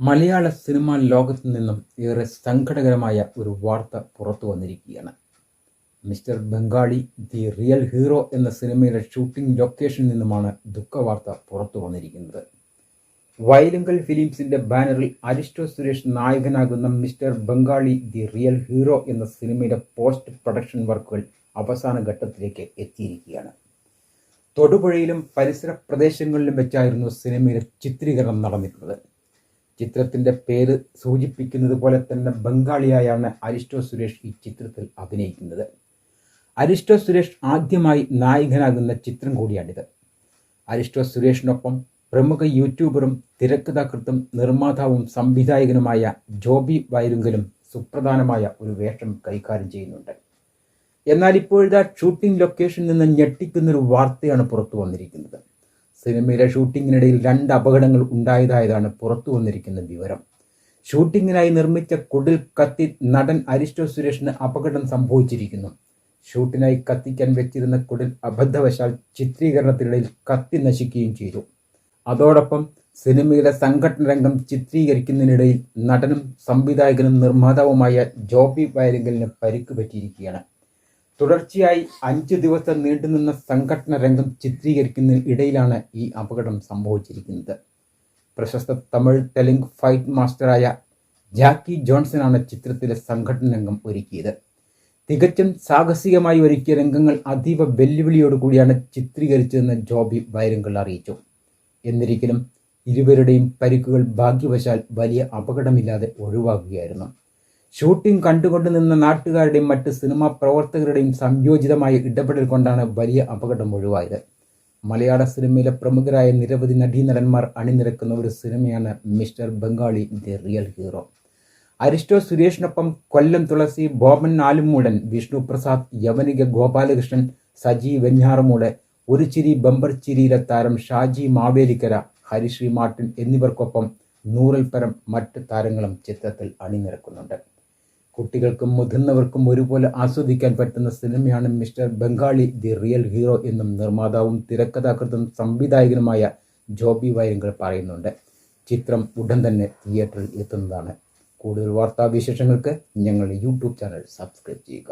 മലയാള cinema ലോകത്തു നിന്നും ഏറെ സങ്കടകരമായ ഒരു വാർത്ത പുറത്തു വന്നിരിക്കുകയാണ്. Mister Bengali the real hero എന്ന സിനിമയുടെ ഷൂട്ടിംഗ് ലൊക്കേഷനിൽ നിന്നുമാണ് ദുഃഖവാർത്ത പുറത്തു വന്നിരിക്കുന്നത്. വയലുങ്കൽ ഫിലിംസിന്റെ ബാനറിൽ അരിസ്റ്റോ സുരേഷ് നായകനാകുന്ന mister Bengali the real hero എന്ന സിനിമയുടെ പോസ്റ്റ് പ്രൊഡക്ഷൻ വർക്കുകൾ അവസാന ഘട്ടത്തിലേക്ക് എത്തിയിരിക്കുകയാണ്. തൊടുപുഴയിലും പരിസര പ്രദേശങ്ങളിലും വെച്ചായിരുന്നു സിനിമയുടെ ചിത്രീകരണം നടന്നിട്ടുള്ളത് ചിത്രത്തിന്റെ പേര് സൂചിപ്പിക്കുന്നത് പോലെ തന്നെ ബംഗാളിയായാണ് അരിസ്റ്റോ സുരേഷ് ഈ ചിത്രത്തിൽ അഭിനയിക്കുന്നത്. അരിസ്റ്റോ സുരേഷ് ആദ്യമായി നായകനാകുന്ന ചിത്രം കൂടിയാണിത്. അരിസ്റ്റോ സുരേഷിനൊപ്പം പ്രമുഖ യൂട്യൂബറും തിരക്കഥാകൃത്തും നിർമ്മാതാവും സംവിധായകനുമായ ജോബി വയലുങ്കലും സുപ്രധാനമായ ഒരു വേഷം കൈകാര്യം ചെയ്യുന്നുണ്ട്. എന്നാൽ ഇപ്പോഴത്തെ ഷൂട്ടിംഗ് ലൊക്കേഷനിൽ നിന്ന് ഞെട്ടിക്കുന്നൊരു വാർത്തയാണ് പുറത്തു വന്നിരിക്കുന്നത്. സിനിമയിലെ ഷൂട്ടിങ്ങിനിടയിൽ രണ്ട് അപകടങ്ങൾ ഉണ്ടായതായതാണ് പുറത്തു വന്നിരിക്കുന്ന വിവരം. ഷൂട്ടിങ്ങിനായി നിർമ്മിച്ച കുടിൽ കത്തി നടൻ അരിസ്റ്റോ സുരേഷിന് അപകടം സംഭവിച്ചിരിക്കുന്നു. ഷൂട്ടിനായി കത്തിക്കാൻ വെച്ചിരുന്ന കുടിൽ അബദ്ധവശാൽ ചിത്രീകരണത്തിനിടയിൽ കത്തി നശിക്കുകയും ചെയ്തു. അതോടൊപ്പം സിനിമയിലെ സംഘടന രംഗം ചിത്രീകരിക്കുന്നതിനിടയിൽ നടനും സംവിധായകനും നിർമ്മാതാവുമായ ജോബി വയലിംഗലിന് പരിക്ക് പറ്റിയിരിക്കുകയാണ്. തുടർച്ചയായി അഞ്ച് ദിവസം നീണ്ടുനിന്ന സംഘടന രംഗം ചിത്രീകരിക്കുന്ന ഇടയിലാണ് ഈ അപകടം സംഭവിച്ചിരിക്കുന്നത്. പ്രശസ്ത തമിഴ് തെലുങ്ക് ഫൈറ്റ് മാസ്റ്ററായ ജാക്കി ജോൺസനാണ് ചിത്രത്തിലെ സംഘടന രംഗം ഒരുക്കിയത്. തികച്ചും സാഹസികമായി ഒരുക്കിയ രംഗങ്ങൾ അതീവ വെല്ലുവിളിയോടുകൂടിയാണ് ചിത്രീകരിച്ചതെന്ന് ജോബി വൈരങ്കൾ അറിയിച്ചു. എന്നിരിക്കലും ഇരുവരുടെയും പരിക്കുകൾ ഭാഗ്യവശാൽ വലിയ അപകടമില്ലാതെ ഒഴിവാക്കുകയായിരുന്നു ഷൂട്ടിംഗ് കണ്ടുകൊണ്ട് നിന്ന നാട്ടുകാരുടെയും മറ്റ് സിനിമാ പ്രവർത്തകരുടെയും സംയോജിതമായ ഇടപെടൽ കൊണ്ടാണ് വലിയ അപകടം ഒഴിവായത്. മലയാള സിനിമയിലെ പ്രമുഖരായ നിരവധി നടീനടന്മാർ അണിനിരക്കുന്ന ഒരു സിനിമയാണ് mister Bengali the real hero. Aristo സുരേഷിനൊപ്പം Kollam Thulasi Boban Nalumoodan Vishnu Prasad Yavanika Gopalakrishnan Saji Venjaramoodu ഒരു ചിരി ബമ്പർ ചിരിയിലെ താരം ഷാജി മാവേലിക്കര ഹരിശ്രീ മാർട്ടിൻ എന്നിവർക്കൊപ്പം നൂറിൽ പരം മറ്റ് താരങ്ങളും ചിത്രത്തിൽ അണിനിരക്കുന്നുണ്ട്. കുട്ടികൾക്കും മുതിർന്നവർക്കും ഒരുപോലെ ആസ്വദിക്കാൻ പറ്റുന്ന സിനിമയാണ് mister Bengali the real hero എന്നും നിർമ്മാതാവും തിരക്കഥാകൃത്തും സംവിധായകനുമായ ജോബി വൈരങ്കർ പറയുന്നുണ്ട്. ചിത്രം ഉടൻ തന്നെ തിയേറ്ററിൽ എത്തുന്നതാണ്. കൂടുതൽ വാർത്താവിശേഷങ്ങൾക്ക് ഞങ്ങളുടെ യൂട്യൂബ് ചാനൽ സബ്സ്ക്രൈബ് ചെയ്യുക.